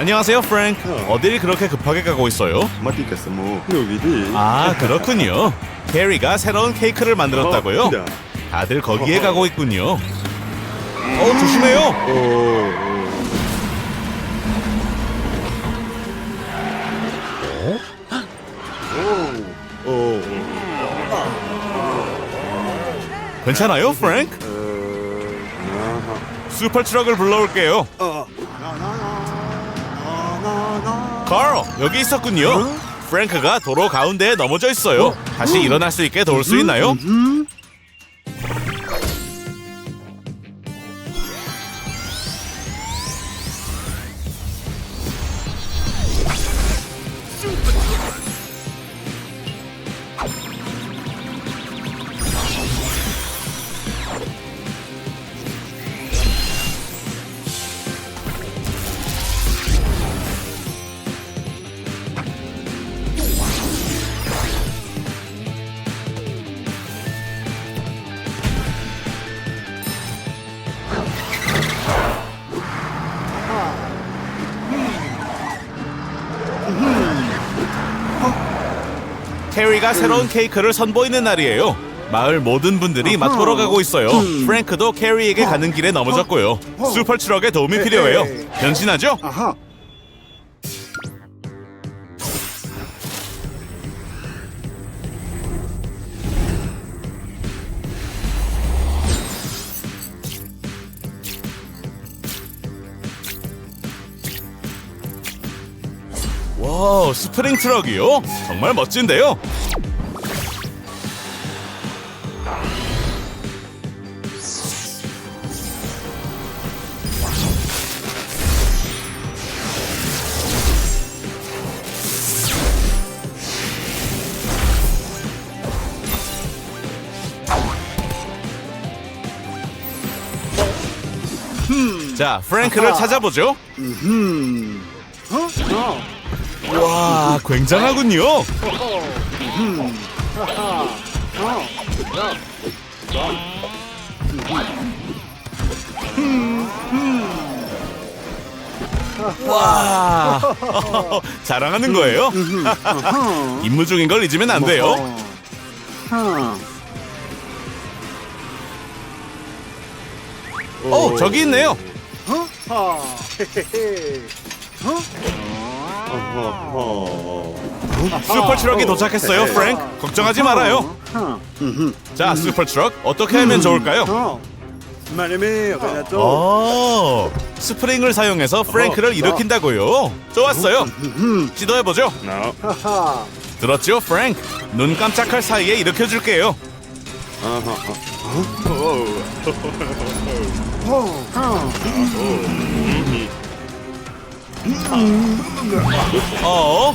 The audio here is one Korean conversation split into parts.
안녕하세요, 프랭크. 어딜 그렇게 급하게 가고 있어요? Mati ketemu Nuridi. 아, 그렇군요. 캐리가 새로운 케이크를 만들었다고요? Tidak. 다들 거기에 가고 있군요. 어, 조심해요. Oh, oh. Oh, oh. 괜찮아요, 프랭크? 슈퍼 트럭을 불러올게요. Oh. 카로, 여기 있었군요. 프랭크가 도로 가운데에 넘어져 있어요. 다시 일어날 수 있게 도울 수 있나요? 캐리가 새로운 케이크를 선보이는 날이에요. 마을 모든 분들이 맛보러 가고 있어요. 프랭크도 캐리에게 가는 길에 넘어졌고요. 슈퍼 트럭의 도움이 필요해요. 변신하죠? Aha. 와우, 스프링 트럭이요? 정말 멋진데요? 자, 프랭크를 찾아보죠. 와, 굉장하군요. 와, 자랑하는 거예요? 임무 중인 걸 잊으면 안 돼요. 오, 저기 있네요. Oh. 슈퍼 트럭이 도착했어요, 프랭크. 걱정하지 말아요. 자, 슈퍼 트럭 어떻게 하면 좋을까요? 어, 스프링을 사용해서 프랭크를 일으킨다고요. 좋았어요. 시도해 보죠. 들었죠, 프랭크? 눈 깜짝할 사이에 일으켜 줄게요. 어?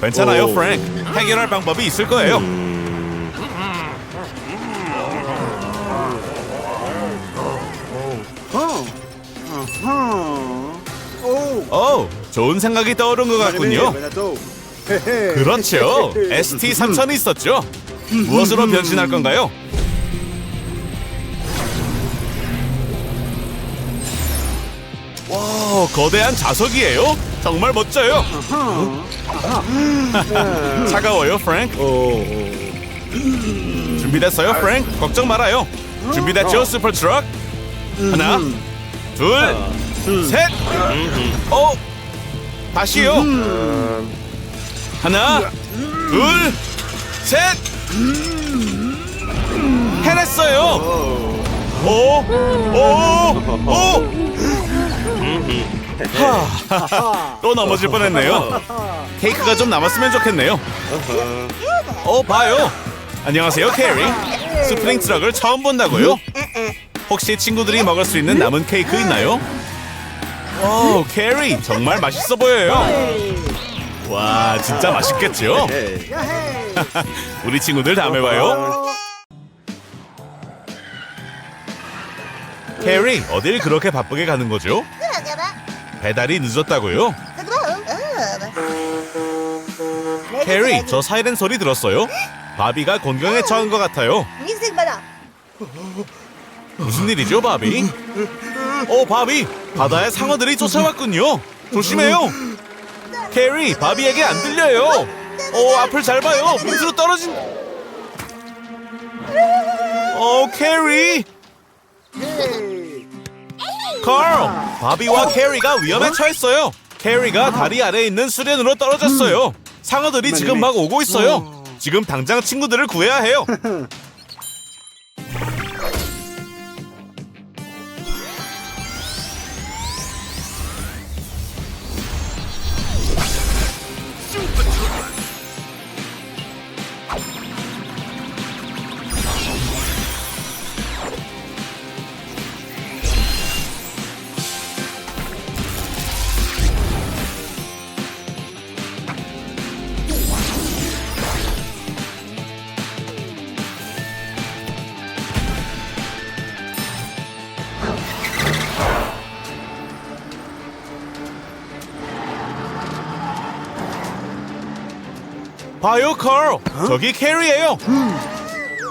괜찮아요, 오. 프랭크. 해결할 방법이 있을 거예요. 오, 좋은 생각이 떠오른 것 같군요. 그렇죠. ST 3000이 있었죠. 무엇으로 변신할 건가요? 와, 거대한 자석이에요. 정말 멋져요. 차가워요, 프랭크. 준비됐어요, 프랭크? 걱정 말아요. 준비됐죠, 슈퍼 트럭? 하나, 둘, 셋. 어, 다시요. 하나, 둘, 셋. 해냈어요. 오, 오, 오. 하, 또 넘어질 뻔했네요. 케이크가 좀 남았으면 좋겠네요. 어, 봐요. 안녕하세요, 캐리. 스프링 트럭을 처음 본다고요? 혹시 친구들이 먹을 수 있는 남은 케이크 있나요? 오, 캐리, 정말 맛있어 보여요. 와, 진짜 맛있겠죠? 우리 친구들 다음에 봐요. 캐리, 어딜 그렇게 바쁘게 가는 거죠? 배달이 늦었다고요? 캐리, 저 사이렌 소리 들었어요? 바비가 곤경에 처한 것 같아요. 무슨 일이죠, 바비? 어, 바비, 바다에 상어들이 쫓아왔군요. 조심해요. 캐리, 바비에게 안 들려요. 어, 앞을 잘 봐요. 밑으로 떨어진. 어, 캐리. 칼, 바비와 캐리가 위험에 처했어요. 캐리가 다리 아래에 있는 수련으로 떨어졌어요. 상어들이 지금 막 오고 있어요. 지금 당장 친구들을 구해야 해요. 봐요, 컬. 저기 캐리예요.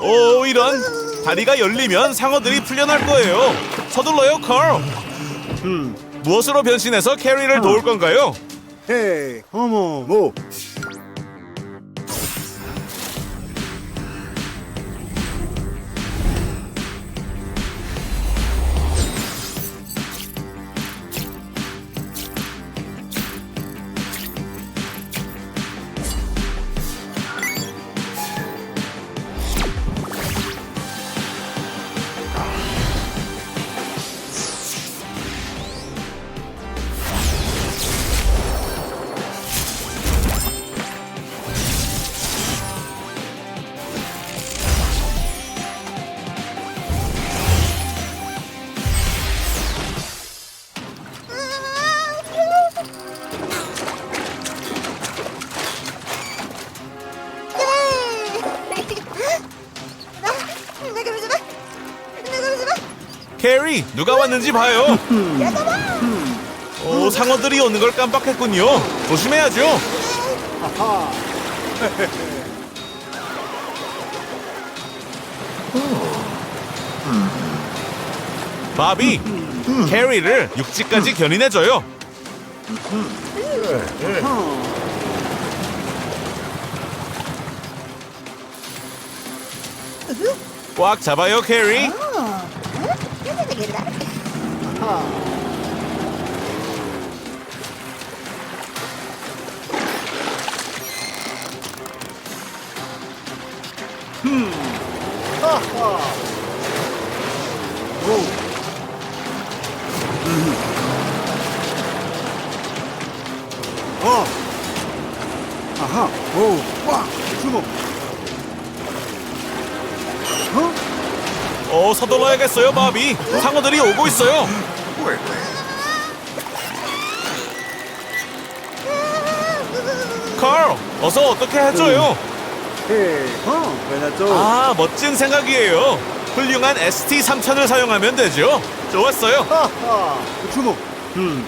오, 이런. 다리가 열리면 상어들이 풀려날 거예요. 서둘러요, 컬. 무엇으로 변신해서 캐리를 도울 건가요? 헤이, 어머, 뭐? 누가 왔는지 봐요. 오, 상어들이 오는 걸 깜빡했군요. 조심해야죠. 바비, 캐리를 육지까지 견인해줘요. 꽉 잡아요, 캐리. 하하. 오. 음. 어. 아하. 오. 와. 주먹. 어, 서둘러야겠어요, 바비. 상어들이 오고 있어요. 칼, 어서 어떻게 해줘요. 아, 멋진 생각이에요. 훌륭한 ST3000을 사용하면 되죠. 좋았어요. 주먹. 음.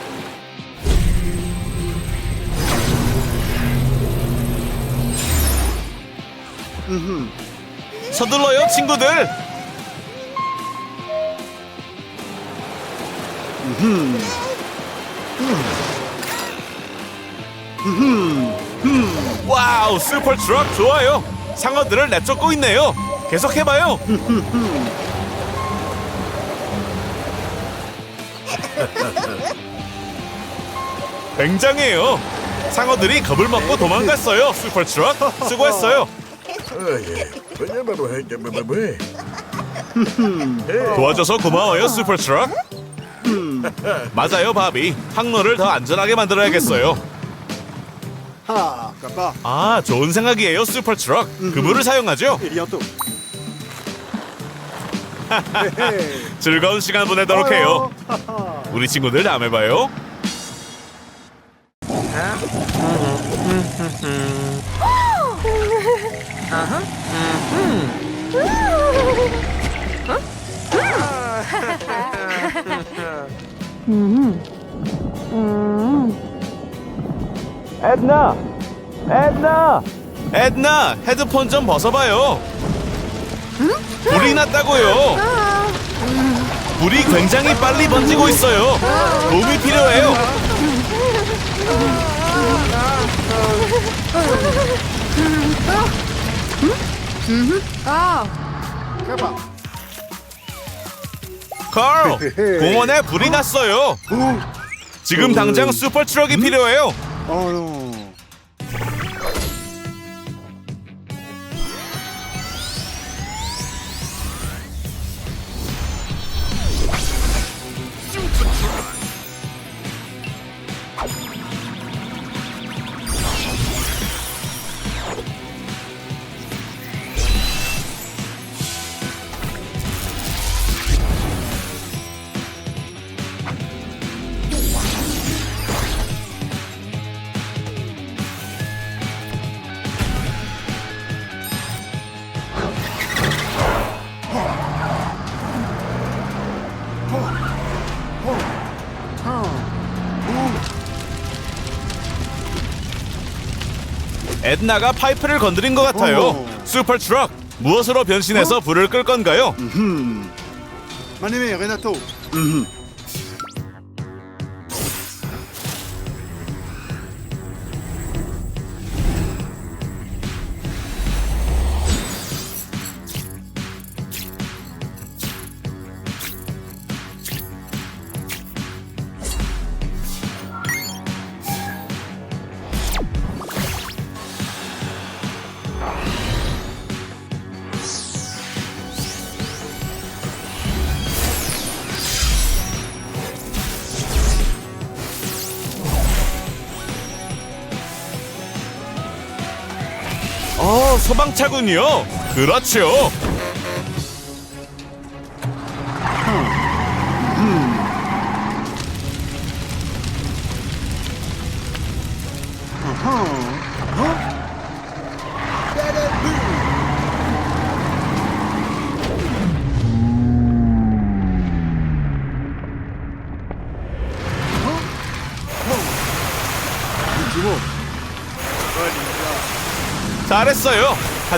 서둘러요, 친구들. 음. 음. 음. 와우, 슈퍼 트럭 좋아요. 상어들을 내쫓고 있네요. 계속해봐요. 굉장해요. 상어들이 겁을 먹고 도망갔어요. 슈퍼 트럭 수고했어요. 도와줘서 고마워요, 슈퍼 트럭. 맞아요, 바비. 항로를 더 안전하게 만들어야겠어요. 하. 까빠. 아, 좋은 생각이에요, 슈퍼 트럭. 그물을 사용하죠. 즐거운 시간 보내도록 해요. 우리 친구들 다음에 봐요. 에드나, 에드나, 에드나, 헤드폰 좀 벗어봐요. 불이 났다고요. 불이 굉장히 빨리 번지고 있어요. 도움이 필요해요. 아, 가봐. 칼, 공원에 불이 났어요. 지금 당장 슈퍼 트럭이 필요해요. 어, 에드나가 파이프를 건드린 것 같아요. 어. 슈퍼 트럭 무엇으로 변신해서 불을 끌 건가요? 마님의 레나토. 음. 소방차군요. 그렇죠.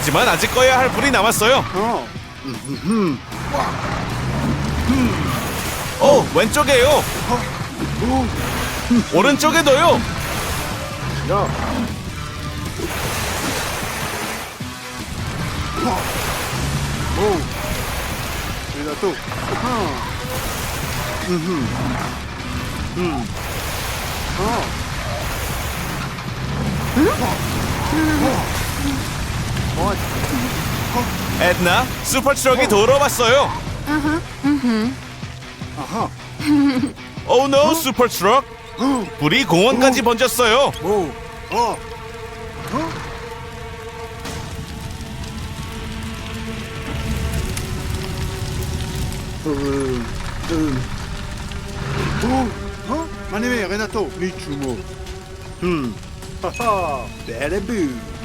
하지만 아직 꺼야 할 불이 남았어요. 어. 어, 왼쪽에요. 오른쪽에도요. 야. 오. 레나토. 어허. 음. 음. 어. 어. 에드나, 슈퍼 트럭이 돌아왔어요. 아하. 오 노, 슈퍼 트럭. 불이 공원까지 번졌어요. 오. 어. 어? 음, 음. 오, 어? 마님의 레나토 미 주모.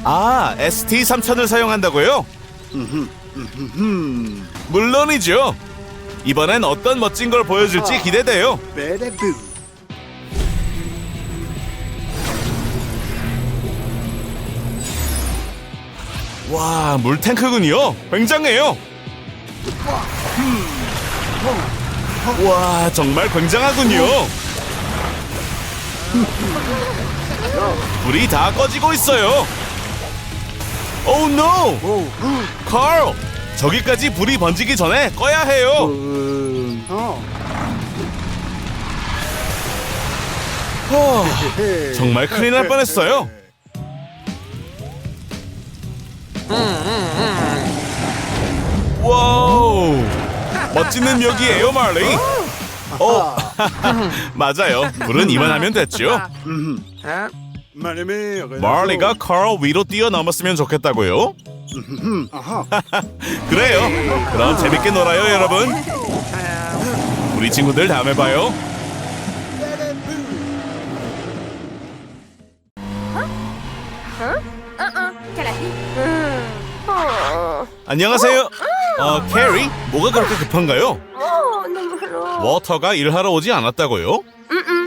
아, ST 3000을 사용한다고요? 음. 물론이죠. 이번엔 어떤 멋진 걸 보여줄지 기대돼요. 베레브. 와, 물탱크군요. 굉장해요. 와, 정말 굉장하군요. 불이 다 꺼지고 있어요. 오 노! 오. 칼! 저기까지 불이 번지기 전에 꺼야 해요. 음. 어. 허, 헤헤. 정말 큰일 날 뻔했어요. 와우! 멋진 능력이에요, 말리. 어, 맞아요. 불은 이만하면 됐죠. 레나토. 말리가 칼 위로 뛰어넘었으면 좋겠다고요? 그래요. 그럼 재밌게 놀아요, 여러분. 우리 친구들 다음에 봐요. 안녕하세요. 어, 캐리, 뭐가 그렇게 급한가요? 워터가 일하러 오지 않았다고요?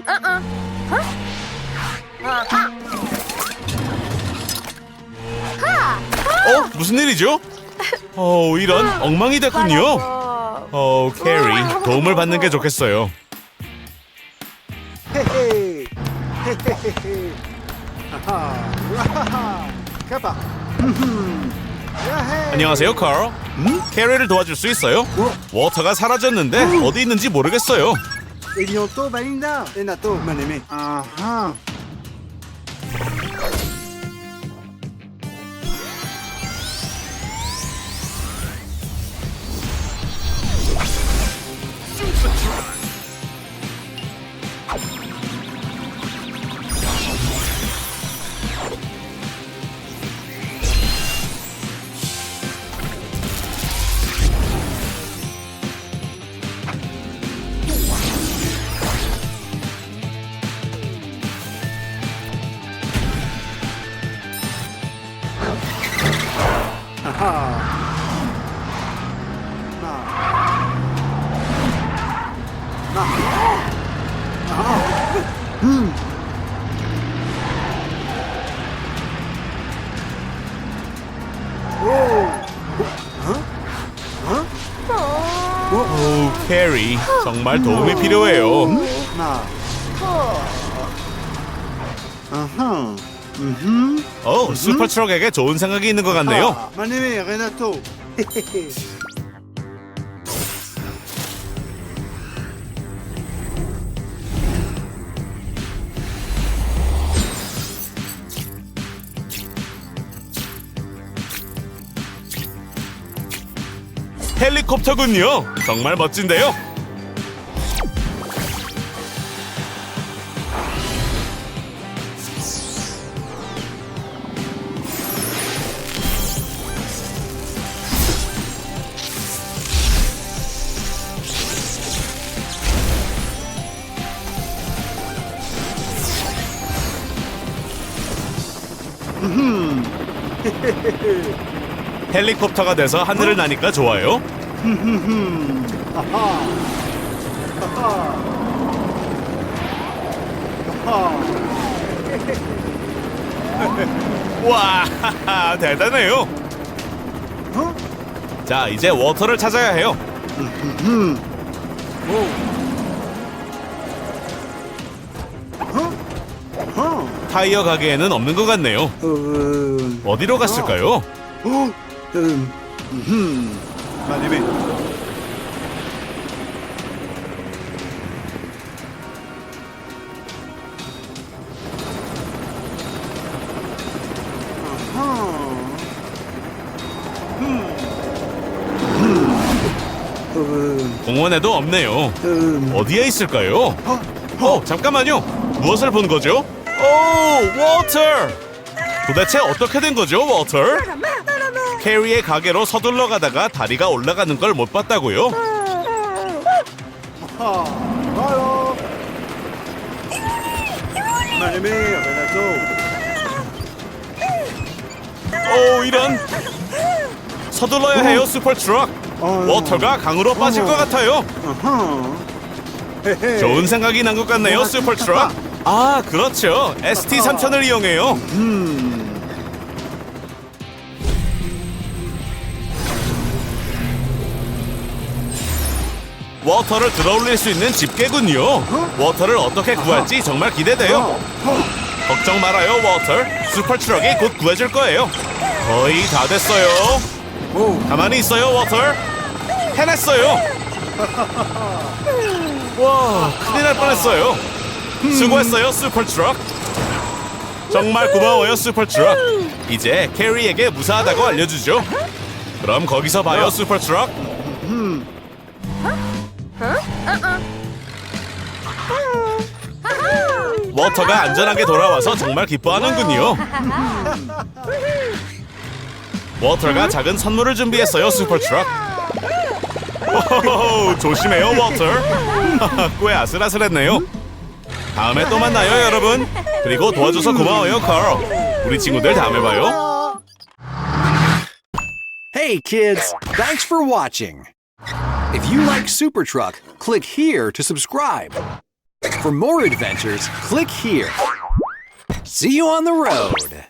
Uh-uh. Huh? Ah, ah. 어? 무슨 일이죠? 어, 이런 엉망이 됐군요. 어, 캐리 도움을 받는 게 좋겠어요. 헤헤. 헤헤헤헤. 하하. 와하하. 가봐. 흠흠. 야헤. 안녕하세요, 카로. 캐리를 도와줄 수 있어요? 워터가 사라졌는데 어디 있는지 모르겠어요. Valinda. Renato, mon aimé. 아하. 오, 캐리 정말 도움이 필요해요. 나. 아하. 음. 어, 슈퍼 트럭에게 좋은 생각이 있는 것 같네요. Renato. 헤헤헤. 헬리콥터군요. 정말 멋진데요. 헬리콥터가 돼서 하늘을 나니까 좋아요. 하하. 하하. 하하. 와, 대단해요. 어? 자, 이제 워터를 찾아야 해요. 어? 타이어 가게에는 없는 것 같네요. 어. 어디로 갔을까요? 어? 음. 음. 음. 공원에도 없네요. 음. 어디에 있을까요? 어? 어, 잠깐만요. 무엇을 본 거죠? 오, 워터! 도대체 어떻게 된 거죠, 워터? 캐리의 가게로 서둘러 가다가 다리가 올라가는 걸 못 봤다고요? Renato. 오, 이런. 서둘러야 해요, 슈퍼 트럭. 어. 워터가 강으로 빠질 것 같아요. 좋은 생각이 난 것 같네요, 슈퍼 트럭. 아, 그렇죠. ST 3000을 이용해요. 음. 워터를 들어올릴 수 있는 집게군요. 워터를 어떻게 구할지 정말 기대돼요. 걱정 말아요, 워터. 슈퍼 트럭이 곧 구해줄 거예요. 거의 다 됐어요. 오. 가만히 있어요, 워터. 해냈어요. 와, 큰일 날 뻔했어요. 수고했어요, 슈퍼 트럭. 정말 고마워요, 슈퍼 트럭. 이제 캐리에게 무사하다고 알려주죠. 그럼 거기서 봐요, 슈퍼 트럭. 워터가 안전하게 돌아와서 정말 기뻐하는군요. 워터가 작은 선물을 준비했어요, 슈퍼 트럭. 오호호, 조심해요, 워터. 꽤 아슬아슬했네요. 다음에 또 만나요, 여러분. 그리고 도와줘서 고마워요, 카로. 우리 친구들 다음에 봐요. Hey kids, thanks for watching. If you like Super Truck, click here to subscribe. For more adventures, click here. See you on the road.